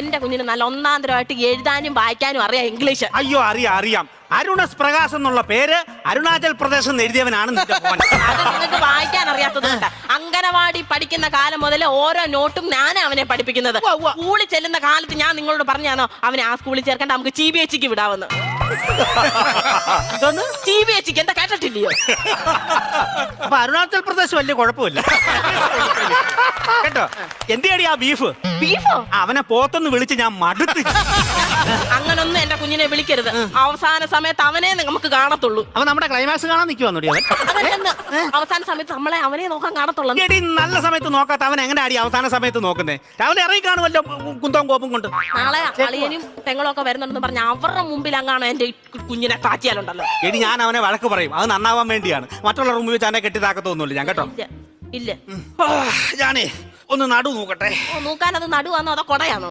എന്റെ കുഞ്ഞിന് നല്ല ഒന്നാന്തരമായിട്ട് എഴുതാനും വായിക്കാനും അറിയാം ഇംഗ്ലീഷ്. അയ്യോ അറിയാം അറിയാം. അരുണസ് പ്രകാശ് എന്നുള്ള പേര് അരുണാചൽ പ്രദേശ് എന്ന് എഴുതിയവനാണ് നിന്റെ മോൻ. അത് നിങ്ങൾക്ക് വായിക്കാൻ അറിയാത്തതുകൊണ്ട്. അങ്കനവാടി പഠിക്കുന്ന കാലം മുതൽ ഓരോ നോട്ടും ഞാനാ അവനെ പഠിപ്പിക്കുന്നത്. സ്കൂളിൽ ചെല്ലുന്ന കാലത്ത് ഞാൻ നിങ്ങളോട് പറഞ്ഞാണോ അവനെ ആ സ്കൂളിൽ ചേർക്കേണ്ട നമുക്ക് ചി ബി എച്ചിക്ക് വിടാവുന്നു ബി എച്ചിക്ക് എന്താ കേട്ടിട്ടില്ലയോ? അപ്പൊ അരുണാചൽ പ്രദേശ് വലിയ കുഴപ്പമില്ല. കേട്ടോ. എന്തിയാടി ആ ബീഫ്? ബീഫോ? അവനെ പോത്തൊന്ന് വിളിച്ച് ഞാൻ മടുത്ത്. അങ്ങനൊന്നും എന്റെ കുഞ്ഞിനെ വിളിക്കരുത്. അവസാന സമയത്ത് അവനെ നമുക്ക് കാണത്തുള്ളൂ. അവൻ നമ്മുടെ ക്ലൈമാക്സ് കാണാൻ നിൽക്കുവാന്നോടി അവൻ. അതല്ലെന്ന് അവസാന സമയത്ത് നമ്മളെ അവനെ നോക്കാൻ കാണത്തുള്ളൂ. എടി നല്ല സമയത്ത് നോക്കാത്ത അവൻ എങ്ങനെ അടി അവസാന സമയത്ത് നോക്കുന്നേ? അവൻ ഇറങ്ങി കാണുമല്ലോ കുന്തവും കോപ്പും കൊണ്ട്. നാളെ അളിയനും തെങ്ങളും ഒക്കെ വരുന്നുണ്ടെന്ന് പറഞ്ഞ അവരുടെ മുമ്പിൽ അങ്ങാണ് എന്റെ കുഞ്ഞിനെ കാച്ചിയാലുണ്ടല്ലോ. എടി ഞാൻ അവനെ വഴക്ക് പറയും. അത് നന്നാവാൻ വേണ്ടിയാണ്. മറ്റുള്ള റൂമിൽ വെച്ച് അവനെ കെട്ടിതാക്കത്തൊന്നുമില്ല ഞാൻ കേട്ടോ? ഇല്ല ഞാനേ ഒന്ന് നടു നോക്കട്ടെ. നോക്കാൻ അത് നടുവാന്നോ അതോ കൊടയാണോ?